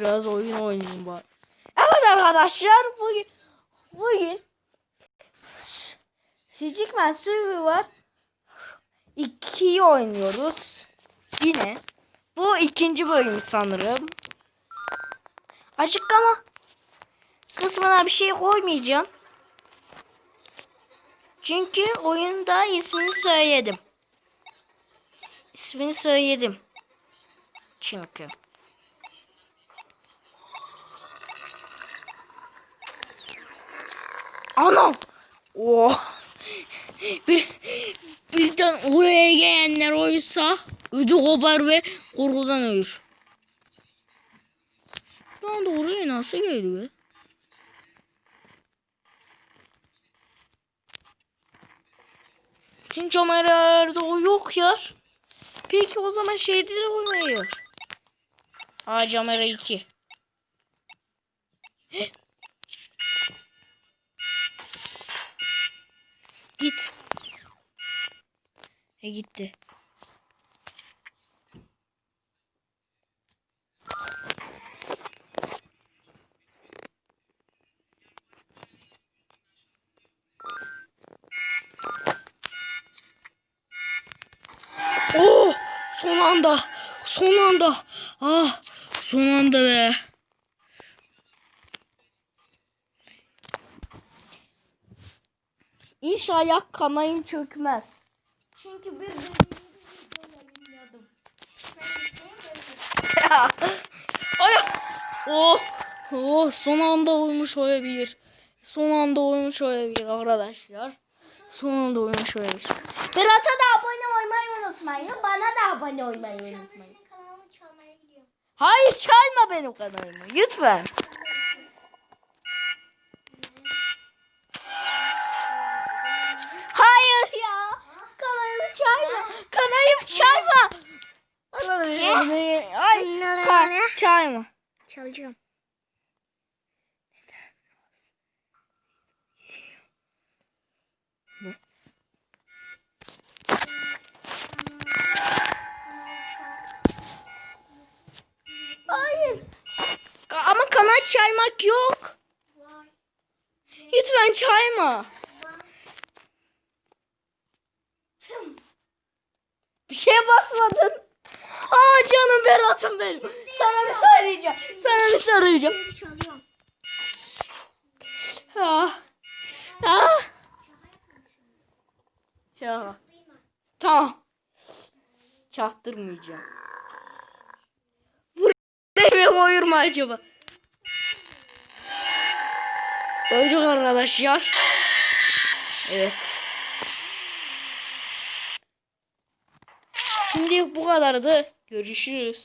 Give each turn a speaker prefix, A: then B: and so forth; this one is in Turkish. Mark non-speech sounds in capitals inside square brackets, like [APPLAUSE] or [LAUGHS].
A: Biraz oyun oynayayım bari. Evet arkadaşlar bugün bugün Sigma Survivor 2'yi oynuyoruz. Yine bu ikinci bölüm sanırım. Açıklama kısmına bir şey koymayacağım. Çünkü oyunda ismini söyledim. İsmini söyledim. Çünkü. Anam. Oh. Bir, birden oraya gelenler oysa ödü kopar ve korkudan ölür. Şu anda oraya nasıl geldi be? Bütün kameralarda o yok ya. Peki o zaman şeyde de oynuyor. Aa kamera 2. Git. E gitti. Oh! Son anda. Son anda. Ah! Son anda be. İnşallah kanayım çökmez. Çünkü bir. [LAUGHS] Ay! Oh! Oh! Son anda oymuş olabilir. Son anda oymuş olabilir arkadaşlar. Son anda oymuş olabilir. Berat'a da abone olmayı unutmayın. Bana da abone olmayı unutmayın.
B: Senin kanalını çalmaya gidiyorum.
A: Hayır çalma benim kanalımı. Lütfen. Hayır ya. Kanalımı çalma. Çalma. Allah'ım. Ay, ka- çalma.
B: Çalacağım.
A: Hayır. Ama kanal çalmak yok. Lütfen çalma. Basmadın. Aa canım Berat'ım benim. Sana bir söyleyeceğim. Sana bir söyleyeceğim. Ah. Ah. Çal. Tamam. Çaktırmayacağım. Buraya koyur mu acaba? Öldük arkadaşlar. Evet. Bu kadardı. Görüşürüz.